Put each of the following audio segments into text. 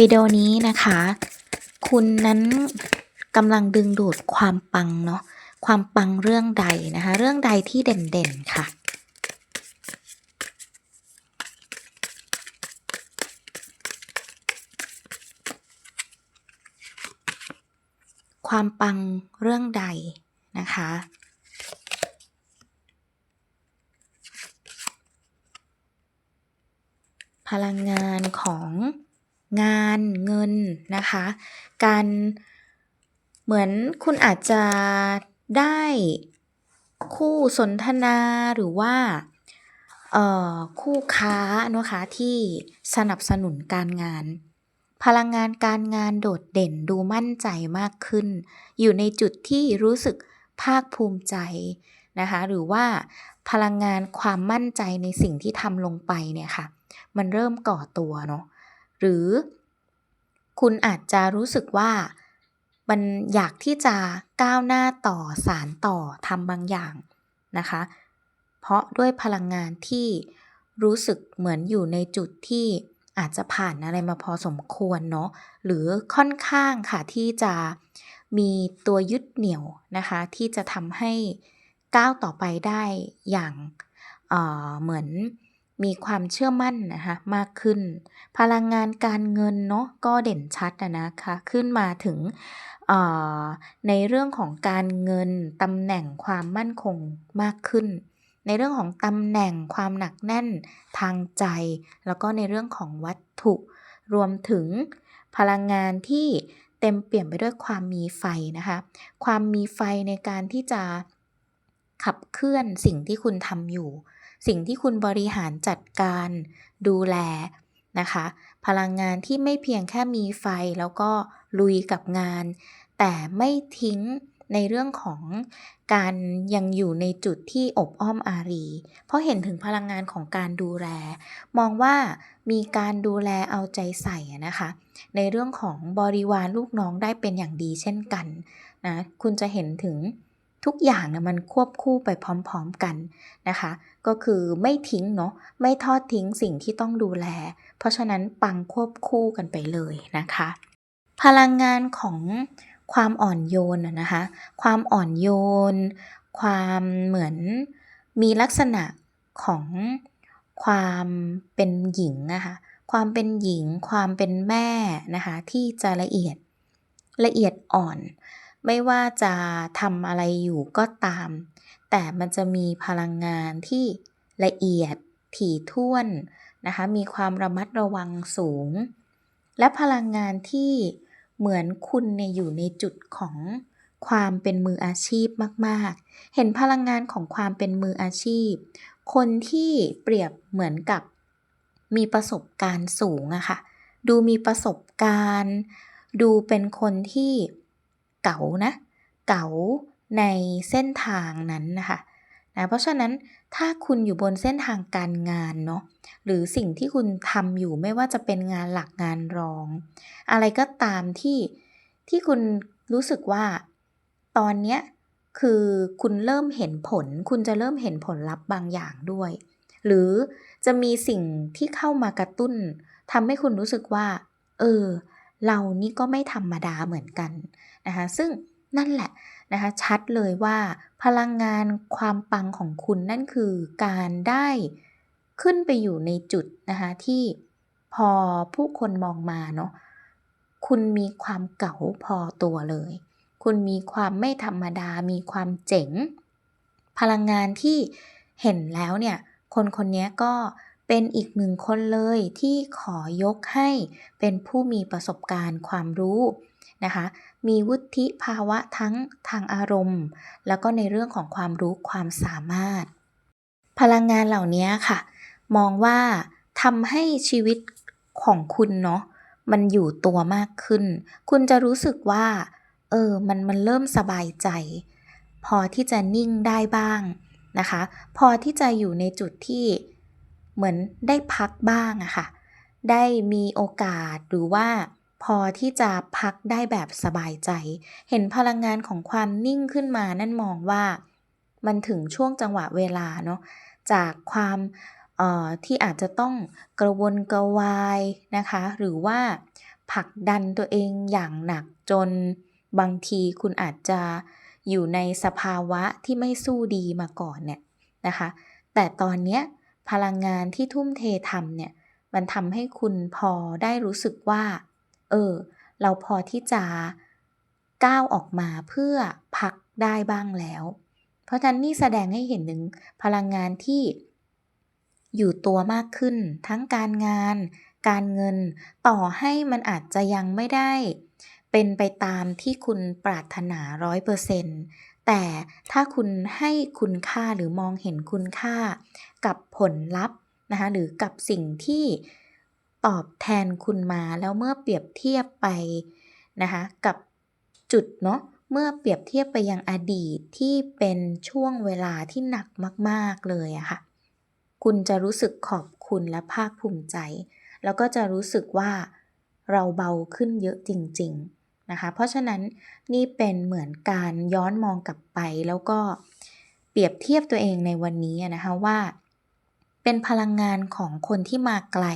วิดีโอนี้นะคะ คุณนั้นกำลังดึงดูดความปังเนาะความปังเรื่องใดนะคะ เรื่องใดที่เด่นๆค่ะ ความปังเรื่องใดนะคะพลังงานของ งานเงินนะคะ การเหมือนคุณอาจจะได้คู่สนทนาหรือว่าคู่ค้านะคะที่สนับสนุนการงาน พลังงานการงานโดดเด่นดูมั่นใจมากขึ้น อยู่ในจุดที่รู้สึกภาคภูมิใจนะคะหรือว่าพลังงานความมั่นใจในสิ่งที่ทำลงไปเนี่ยค่ะ มันเริ่มก่อตัวเนาะ หรือคุณอาจจะรู้สึกว่ามันอยากที่จะก้าวหน้าต่อสารต่อทำบางอย่างนะคะ เพราะด้วยพลังงานที่รู้สึกเหมือนอยู่ในจุดที่อาจจะผ่านอะไรมาพอสมควรเนาะหรือค่อนข้างค่ะที่จะมีตัวยึดเหนี่ยวนะคะ ที่จะทำให้ก้าวต่อไปได้อย่างเเหมือน มีความเชื่อมั่นนะคะมากขึ้น พลังงานการเงินเนาะก็เด่นชัดนะคะขึ้นมาถึงในเรื่องของการเงินตำแหน่งความมั่นคงมากขึ้น ในเรื่องของตำแหน่งความหนักแน่นทางใจ แล้วก็ในเรื่องของวัตถุรวมถึงพลังงานที่เต็มเปี่ยมไปด้วยความมีไฟนะคะความมีไฟในการที่จะขับเคลื่อนสิ่งที่คุณทำอยู่ สิ่งที่คุณบริหารจัดการดูแลนะคะ พลังงานที่ไม่เพียงแค่มีไฟแล้วก็ลุยกับงาน แต่ไม่ทิ้งในเรื่องของการยังอยู่ในจุดที่อบอ้อมอารี เพราะเห็นถึงพลังงานของการดูแล มองว่ามีการดูแลเอาใจใส่นะคะ ในเรื่องของบริวารลูกน้องได้เป็นอย่างดีเช่นกันนะคุณจะเห็นถึง ทุกอย่างนะมันควบคู่ไปพร้อมๆกันนะคะ ก็คือไม่ทิ้งเนาะไม่ทอดทิ้งสิ่งที่ต้องดูแล เพราะฉะนั้นปังควบคู่กันไปเลยนะคะ พลังงานของความอ่อนโยนนะคะ ความอ่อนโยน ความเหมือนมีลักษณะของความเป็นหญิงนะคะ ความเป็นหญิง ความเป็นแม่นะคะ ที่จะละเอียดละเอียดอ่อน ไม่ว่าจะทำอะไรอยู่ก็ตาม แต่มันจะมีพลังงานที่ละเอียดถี่ถ้วนนะคะ มีความระมัดระวังสูง และพลังงานที่เหมือนคุณเนี่ยอยู่ในจุดของความเป็นมืออาชีพมาก ๆ เห็นพลังงานของความเป็นมืออาชีพ คนที่เปรียบเหมือนกับมีประสบการณ์สูงอะค่ะ ดูมีประสบการณ์ ดูเป็นคนที่ เก๋านะ เก๋าในเส้นทางนั้นนะคะนะเพราะฉะนั้นถ้าคุณอยู่บนเส้นทางการงานเนาะหรือสิ่งที่คุณทำอยู่ไม่ว่าจะเป็นงานหลักงานรอง อะไรก็ตามที่ที่คุณรู้สึกว่าตอนเนี้ยคือคุณเริ่มเห็นผล คุณจะเริ่มเห็นผลลัพธ์บางอย่างด้วย หรือจะมีสิ่งที่เข้ามากระตุ้นทำให้คุณรู้สึกว่า เออ เรานี่ก็ไม่ธรรมดาเหมือนกันนะคะซึ่งนั่นแหละนะคะชัดเลยว่าพลังงานความปังของคุณนั่นคือการได้ขึ้นไปอยู่ในจุดนะคะที่พอผู้คนมองมาเนาะคุณมีความเก๋าพอตัวเลย คุณมีความไม่ธรรมดา มีความเจ๋ง พลังงานที่เห็นแล้วเนี่ย คนคนนี้ก็ เป็นอีกหนึ่งคนเลยที่ขอยกให้เป็นผู้มีประสบการณ์ความรู้นะคะ มีวุฒิภาวะทั้งทางอารมณ์ แล้วก็ในเรื่องของความรู้ความสามารถ พลังงานเหล่านี้ค่ะ มองว่าทำให้ชีวิตของคุณเนาะมันอยู่ตัวมากขึ้น คุณจะรู้สึกว่า เออ มันมันเริ่มสบายใจ พอที่จะนิ่งได้บ้างนะคะ พอที่จะอยู่ในจุดที่ เหมือนได้พักบ้างอะค่ะ ได้มีโอกาสหรือว่าพอที่จะพักได้แบบสบายใจ เห็นพลังงานของความนิ่งขึ้นมานั่นมองว่า มันถึงช่วงจังหวะเวลาเนาะจากความที่อาจจะต้องกระวนกระวายนะคะ หรือว่าผลักดันตัวเองอย่างหนักจนบางทีคุณอาจจะอยู่ในสภาวะที่ไม่สู้ดีมาก่อนเนี่ยนะคะ แต่ตอนเนี้ย พลังงานที่ทุ่มเททำเนี่ย มันทำให้คุณพอได้รู้สึกว่า เออ เราพอที่จะก้าวออกมาเพื่อพักได้บ้างแล้ว เพราะฉะนั้นนี่แสดงให้เห็นถึงพลังงานที่อยู่ตัวมากขึ้น ทั้งการงาน การเงิน ต่อให้มันอาจจะยังไม่ได้ เป็นไปตามที่คุณปรารถนาร้อยเปอร์เซ็นต์ แต่ถ้าคุณให้คุณค่าหรือมองเห็นคุณค่ากับผลลัพธ์นะคะหรือกับสิ่งที่ตอบแทนคุณมาแล้วเมื่อเปรียบเทียบไปนะคะกับจุดเนาะเมื่อเปรียบเทียบไปยังอดีตที่เป็นช่วงเวลาที่หนักมากๆเลยอะค่ะ คุณจะรู้สึกขอบคุณและภาคภูมิใจ แล้วก็จะรู้สึกว่าเราเบาขึ้นเยอะจริง ๆ นะคะ เพราะฉะนั้นนี่เป็นเหมือนการย้อนมองกลับไป แล้วก็เปรียบเทียบตัวเองในวันนี้นะคะว่าเป็นพลังงานของคนที่มาไกล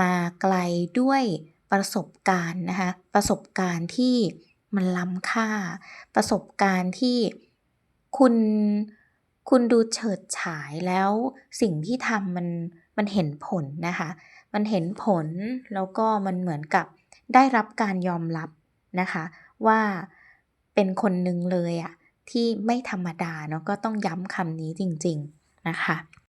มาไกลด้วยประสบการณ์นะคะ ประสบการณ์ที่มันล้ำค่า ประสบการณ์ที่คุณคุณดูเฉิดฉายแล้วสิ่งที่ทำมันมันเห็นผลนะคะ มันเห็นผลแล้วก็มันเหมือนกับได้รับการยอมรับ นะคะ ว่าเป็นคนหนึ่งเลยอะที่ไม่ธรรมดาเนาะก็ต้องย้ำคำนี้จริง ๆ นะคะ